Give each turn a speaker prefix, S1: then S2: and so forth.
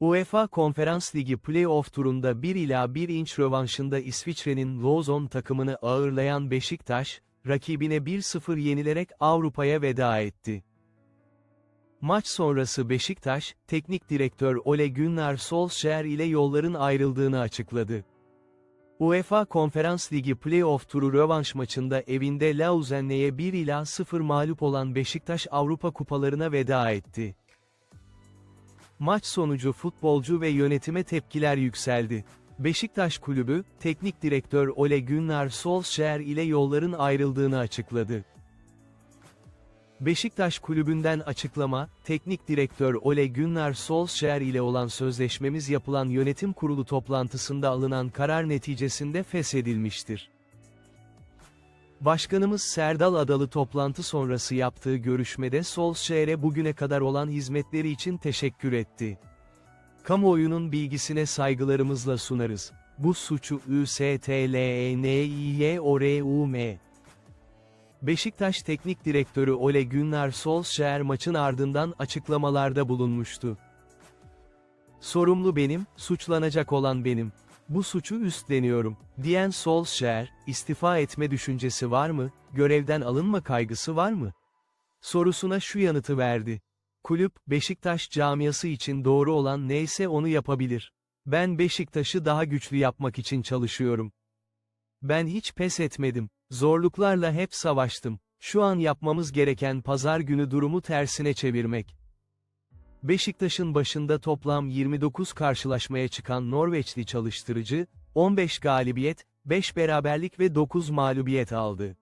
S1: UEFA Konferans Ligi Playoff turunda 1 ila 1 inç rövanşında İsviçre'nin Lozon takımını ağırlayan Beşiktaş, rakibine 1-0 yenilerek Avrupa'ya veda etti. Maç sonrası Beşiktaş, teknik direktör Ole Gunnar Solskjaer ile yolların ayrıldığını açıkladı. UEFA Konferans Ligi Playoff turu rövanş maçında evinde Lausanne'ye 1 ila 0 mağlup olan Beşiktaş Avrupa kupalarına veda etti. Maç sonucu futbolcu ve yönetime tepkiler yükseldi. Beşiktaş kulübü, teknik direktör Ole Gunnar Solskjaer ile yolların ayrıldığını açıkladı. Beşiktaş kulübünden açıklama, teknik direktör Ole Gunnar Solskjaer ile olan sözleşmemiz yapılan yönetim kurulu toplantısında alınan karar neticesinde feshedilmiştir. Başkanımız Serdal Adalı toplantı sonrası yaptığı görüşmede Solskjaer'e bugüne kadar olan hizmetleri için teşekkür etti. Kamuoyunun bilgisine saygılarımızla sunarız. Bu suçu ÜSTLENİYORUM. Beşiktaş Teknik Direktörü Ole Gunnar Solskjaer maçın ardından açıklamalarda bulunmuştu. Sorumlu benim, suçlanacak olan benim. Bu suçu üstleniyorum, diyen Solskjaer, istifa etme düşüncesi var mı, görevden alınma kaygısı var mı? Sorusuna şu yanıtı verdi. Kulüp, Beşiktaş camiası için doğru olan neyse onu yapabilir. Ben Beşiktaş'ı daha güçlü yapmak için çalışıyorum. Ben hiç pes etmedim. Zorluklarla hep savaştım. Şu an yapmamız gereken pazar günü durumu tersine çevirmek. Beşiktaş'ın başında toplam 29 karşılaşmaya çıkan Norveçli çalıştırıcı, 15 galibiyet, 5 beraberlik ve 9 mağlubiyet aldı.